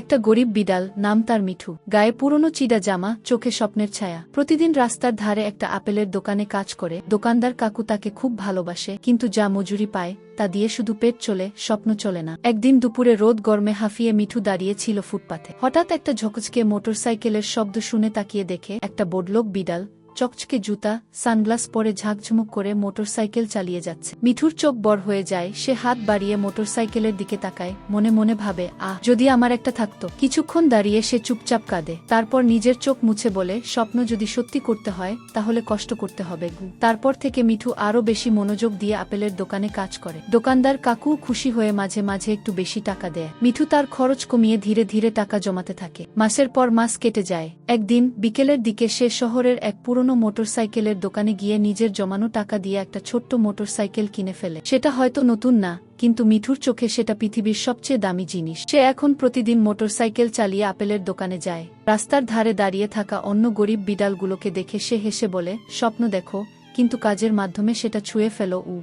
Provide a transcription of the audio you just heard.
একটা গরিব বিড়াল, নাম তার মিঠু। গায়ে পুরনো চিডা জামা, চোখে স্বপ্নের ছায়া। প্রতিদিন রাস্তার ধারে একটা আপেলের দোকানে কাজ করে। দোকানদার কাকু তাকে খুব ভালোবাসে, কিন্তু যা মজুরি পায়, তা দিয়ে শুধু পেট চলে, স্বপ্ন চলে না। একদিন দুপুরে রোদ গরমে হাঁফিয়ে মিঠু দাঁড়িয়ে ছিল ফুটপাথে। হঠাৎ একটা ঝকচকে মোটরসাইকেলের শব্দ শুনে তাকিয়ে দেখে একটা বডলোক বিড়াল চকচকে জুতা, সানগ্লাস পরে ঝাঁকঝুমুক করে মোটরসাইকেল চালিয়ে যাচ্ছে। মিঠুর চোখ বড় হয়ে যায়, সে হাত বাড়িয়ে মোটরসাইকেলের দিকে তাকায়, মনে মনে ভাবে, আহ, যদি আমার একটা থাকতো। কিছুক্ষণ দাঁড়িয়ে সে চুপচাপ কাঁদে, তারপর নিজের চোখ মুছে বলে, স্বপ্ন যদি সত্যি করতে হয়, তাহলে কষ্ট করতে হবে তারপর থেকে মিঠু আরও বেশি মনোযোগ দিয়ে আপেলের দোকানে কাজ করে। দোকানদার কাকু খুশি হয়ে মাঝে মাঝে একটু বেশি টাকা দেয়। মিঠু তার খরচ কমিয়ে ধীরে ধীরে টাকা জমাতে থাকে। মাসের পর মাস কেটে যায়। একদিন বিকেলের দিকে সে শহরের এক পুরনো মোটরসাইকেলের দোকানে গিয়ে নিজের জমানো টাকা দিয়ে একটা ছোট্ট মোটরসাইকেল কিনে ফেলে। সেটা হয়তো নতুন না, কিন্তু মিঠুর চোখে সেটা পৃথিবীর সবচেয়ে দামি জিনিস। সে এখন প্রতিদিন মোটরসাইকেল চালিয়ে আপেলের দোকানে যায়। রাস্তার ধারে দাঁড়িয়ে থাকা অন্য গরিব বিড়ালগুলোকে দেখে সে হেসে বলে, স্বপ্ন দেখো, কিন্তু কাজের মাধ্যমে সেটা ছুঁয়ে ফেলো উ